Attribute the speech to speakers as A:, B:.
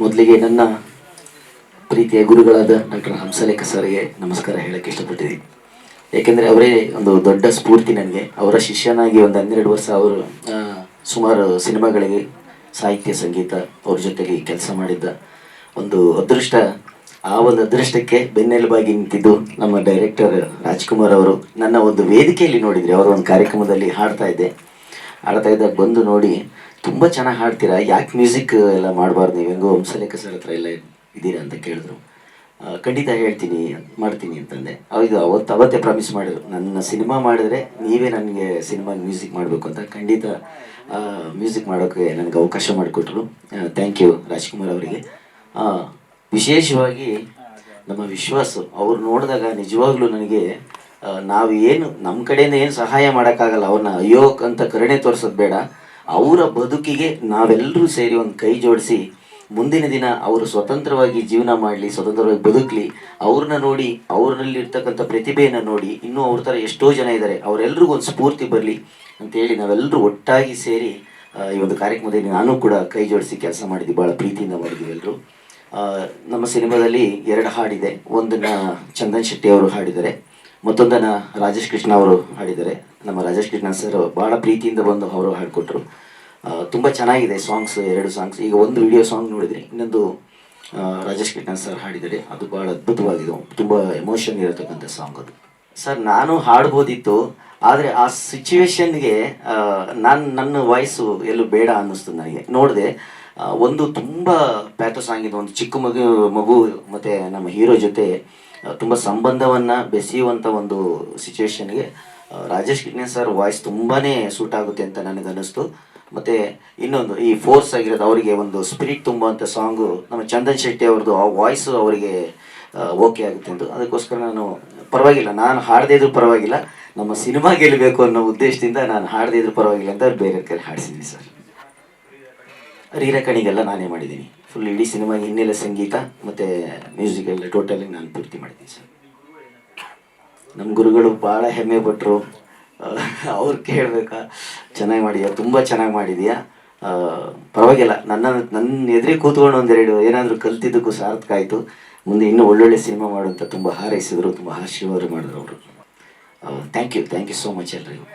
A: ಮೊದಲಿಗೆ ನನ್ನ ಪ್ರೀತಿಯ ಗುರುಗಳಾದ ಡಾಕ್ಟರ್ ಹಂಸಲೇಖ ಸರ್ಗೆ ನಮಸ್ಕಾರ ಹೇಳಕ್ಕೆ ಇಷ್ಟಪಟ್ಟಿದ್ದೀನಿ. ಏಕೆಂದರೆ ಅವರೇ ಒಂದು ದೊಡ್ಡ ಸ್ಫೂರ್ತಿ ನನಗೆ. ಅವರ ಶಿಷ್ಯನಾಗಿ ಒಂದು ಹನ್ನೆರಡು ವರ್ಷ ಅವರು ಸುಮಾರು ಸಿನಿಮಾಗಳಿಗೆ ಸಾಹಿತ್ಯ, ಸಂಗೀತ ಅವ್ರ ಜೊತೆಗೆ ಕೆಲಸ ಮಾಡಿದ್ದ ಒಂದು ಅದೃಷ್ಟ, ಆ ಒಂದು ಅದೃಷ್ಟಕ್ಕೆ ಬೆನ್ನೆಲುಬಾಗಿ ನಿಂತಿದ್ದು ನಮ್ಮ ಡೈರೆಕ್ಟರ್ ರಾಜ್ಕುಮಾರ್ ಅವರು. ನನ್ನ ಒಂದು ವೇದಿಕೆಯಲ್ಲಿ ನೋಡಿದರೆ, ಅವರ ಒಂದು ಕಾರ್ಯಕ್ರಮದಲ್ಲಿ ಹಾಡ್ತಾ ಇದ್ದೆ. ಹಾಡ್ತಾ ಇದ್ದಾಗ ಬಂದು ನೋಡಿ ತುಂಬ ಚೆನ್ನಾಗಿ ಹಾಡ್ತೀರಾ? ಯಾಕೆ ಮ್ಯೂಸಿಕ್ ಎಲ್ಲ ಮಾಡಬಾರ್ದು ನೀವು? ಹೆಂಗೋ ಹಂಸಲೇಖ ಸರ್ ಹತ್ರ ಎಲ್ಲ ಇದ್ದೀರಾ ಅಂತ ಕೇಳಿದ್ರು. ಖಂಡಿತ ಹೇಳ್ತೀನಿ, ಮಾಡ್ತೀನಿ ಅಂತಂದೆ. ಅವ್ರಿಗೆ ಅವತ್ತು, ಅವತ್ತೇ ಪ್ರಾಮಿಸ್ ಮಾಡಿದ್ರು. ನನ್ನ ಸಿನಿಮಾ ಮಾಡಿದ್ರೆ ನೀವೇ ನನಗೆ ಸಿನಿಮಾ ಮ್ಯೂಸಿಕ್ ಮಾಡಬೇಕು ಅಂತ. ಖಂಡಿತ ಮ್ಯೂಸಿಕ್ ಮಾಡೋಕ್ಕೆ ನನಗೆ ಅವಕಾಶ ಮಾಡಿಕೊಟ್ರು. ಥ್ಯಾಂಕ್ ಯು ರಾಜ್ಕುಮಾರ್ ಅವರಿಗೆ. ವಿಶೇಷವಾಗಿ ನಮ್ಮ ವಿಶ್ವಾಸ ಅವ್ರು ನೋಡಿದಾಗ ನಿಜವಾಗ್ಲೂ ನನಗೆ ನಾವು ಏನು ನಮ್ಮ ಕಡೆಯಿಂದ ಏನು ಸಹಾಯ ಮಾಡೋಕ್ಕಾಗಲ್ಲ ಅವ್ರನ್ನ ಅಯ್ಯೋ ಅಂತ ಕರುಣೆ ತೋರಿಸೋದು ಬೇಡ. ಅವರ ಬದುಕಿಗೆ ನಾವೆಲ್ಲರೂ ಸೇರಿ ಒಂದು ಕೈ ಜೋಡಿಸಿ, ಮುಂದಿನ ದಿನ ಅವರು ಸ್ವತಂತ್ರವಾಗಿ ಜೀವನ ಮಾಡಲಿ, ಸ್ವತಂತ್ರವಾಗಿ ಬದುಕಲಿ ಅವ್ರನ್ನ ನೋಡಿ ಅವ್ರಲ್ಲಿರ್ತಕ್ಕಂಥ ಪ್ರತಿಭೆಯನ್ನು ನೋಡಿ, ಇನ್ನೂ ಅವ್ರ ಥರ ಎಷ್ಟೋ ಜನ ಇದ್ದಾರೆ ಅವರೆಲ್ರಿಗೂ ಒಂದು ಸ್ಫೂರ್ತಿ ಬರಲಿ ಅಂತೇಳಿ ನಾವೆಲ್ಲರೂ ಒಟ್ಟಾಗಿ ಸೇರಿ ಈ ಒಂದು ಕಾರ್ಯಕ್ರಮದಲ್ಲಿ ನಾನು ಕೂಡ ಕೈ ಜೋಡಿಸಿ ಕೆಲಸ ಮಾಡಿದ್ವಿ ಭಾಳ ಪ್ರೀತಿಯಿಂದ ಮಾಡಿದ್ವಿ ಎಲ್ಲರೂ ನಮ್ಮ ಸಿನಿಮಾದಲ್ಲಿ ಎರಡು ಹಾಡಿದೆ, ಒಂದನ್ನು ಚಂದನ್ ಶೆಟ್ಟಿ ಅವರು ಹಾಡಿದ್ದಾರೆ. ಮತ್ತೊಂದನ್ನ ರಾಜೇಶ್ ಕೃಷ್ಣ ಅವರು ಹಾಡಿದ್ದಾರೆ. ನಮ್ಮ ರಾಜೇಶ್ ಕೃಷ್ಣ ಸರ್ ಬಹಳ ಪ್ರೀತಿಯಿಂದ ಬಂದು ಅವರು ಹಾಡಿಕೊಟ್ರು. ತುಂಬ ಚೆನ್ನಾಗಿದೆ ಸಾಂಗ್ಸ್ ಎರಡು ಸಾಂಗ್ಸ್ ಈಗ ಒಂದು ವಿಡಿಯೋ ಸಾಂಗ್ ನೋಡಿದ್ರಿ ಇನ್ನೊಂದು ರಾಜೇಶ್ ಕೃಷ್ಣ ಸರ್ ಹಾಡಿದ್ದಾರೆ. ಅದು ಭಾಳ ಅದ್ಭುತವಾಗಿದೆ ತುಂಬ ಎಮೋಷನ್ ಇರತಕ್ಕಂತ ಸಾಂಗ್ ಅದು. ಸರ್ ನಾನು ಹಾಡ್ಬೋದಿತ್ತು, ಆದರೆ ಆ ಸಿಚುವೇಶನ್ಗೆ ನಾನು, ನನ್ನ ವಾಯ್ಸು ಎಲ್ಲೂ ಬೇಡ ಅನ್ನಿಸ್ತು ನನಗೆ. ನೋಡಿದೆ ಒಂದು ತುಂಬ ಸಾಂಗ್ ಇದೆ ಒಂದು ಚಿಕ್ಕ ಮಗು ಮಗು, ಮತ್ತು ನಮ್ಮ ಹೀರೋ ಜೊತೆ ತುಂಬ ಸಂಬಂಧವನ್ನು ಬೆಸೆಯುವಂಥ ಒಂದು ಸಿಚುವೇಶನ್ಗೆ ರಾಜೇಶ್ ಕಿಟ್ನೆ ಸರ್ ವಾಯ್ಸ್ ತುಂಬಾ ಸೂಟ್ ಆಗುತ್ತೆ ಅಂತ ನನಗೆ ಅನ್ನಿಸ್ತು ಮತ್ತು ಇನ್ನೊಂದು, ಈ ಫೋರ್ಸ್ ಆಗಿರೋದು ಅವರಿಗೆ ಒಂದು ಸ್ಪಿರಿಟ್ ತುಂಬುವಂಥ ಸಾಂಗು ನಮ್ಮ ಚಂದನ್ ಶೆಟ್ಟಿ ಅವ್ರದ್ದು ಆ ವಾಯ್ಸು ಅವರಿಗೆ ಓಕೆ ಆಗುತ್ತೆ ಅಂತ. ಅದಕ್ಕೋಸ್ಕರ ನಾನು ಪರವಾಗಿಲ್ಲ, ನಾನು ಹಾಡದೇ ಇದ್ರೂ ಪರವಾಗಿಲ್ಲ. ನಮ್ಮ ಸಿನಿಮಾ ಗೆಲ್ಲಬೇಕು ಅನ್ನೋ ಉದ್ದೇಶದಿಂದ ನಾನು ಹಾಡದೇ ಇದ್ರೂ ಪರವಾಗಿಲ್ಲ ಅಂತ ಅವ್ರು ಬೇರೆ ಕೈಲಿ ಹಾಡಿಸಿದ್ವಿ ಸರ್ ರೀರಕಣಿಗೆಲ್ಲ ನಾನೇ ಮಾಡಿದ್ದೀನಿ. ಫುಲ್ ಇಡೀ ಸಿನಿಮಾ, ಹಿನ್ನೆಲೆ ಸಂಗೀತ ಮತ್ತು ಮ್ಯೂಸಿಕ್ ಎಲ್ಲ ಟೋಟಲಿ ನಾನು ಪೂರ್ತಿ ಮಾಡಿದ್ದೀನಿ ಸರ್. ನಮ್ಮ ಗುರುಗಳು ಭಾಳ ಹೆಮ್ಮೆ ಪಟ್ಟರು ಅವ್ರು ಕೇಳಬೇಕಾ. ಚೆನ್ನಾಗಿ ಮಾಡಿದ್ಯಾ? ತುಂಬ ಚೆನ್ನಾಗಿ ಮಾಡಿದೀಯಾ? ಪರವಾಗಿಲ್ಲ. ನನ್ನ ನನ್ನ ಎದುರಿ ಕೂತ್ಕೊಂಡು ಒಂದೆರಡು ಏನಾದರೂ ಕಲ್ತಿದ್ದಕ್ಕೂ ಸಾರ್ಥಕ ಆಯಿತು. ಮುಂದೆ ಇನ್ನೂ ಒಳ್ಳೊಳ್ಳೆ ಸಿನಿಮಾ ಮಾಡುವಂಥ ತುಂಬ ಹಾರೈಸಿದ್ರು, ತುಂಬ ಆಶೀರ್ವಾದ ಮಾಡಿದ್ರು ಅವರು. Thank you thank you so much ಎಲ್ರಿಗೂ.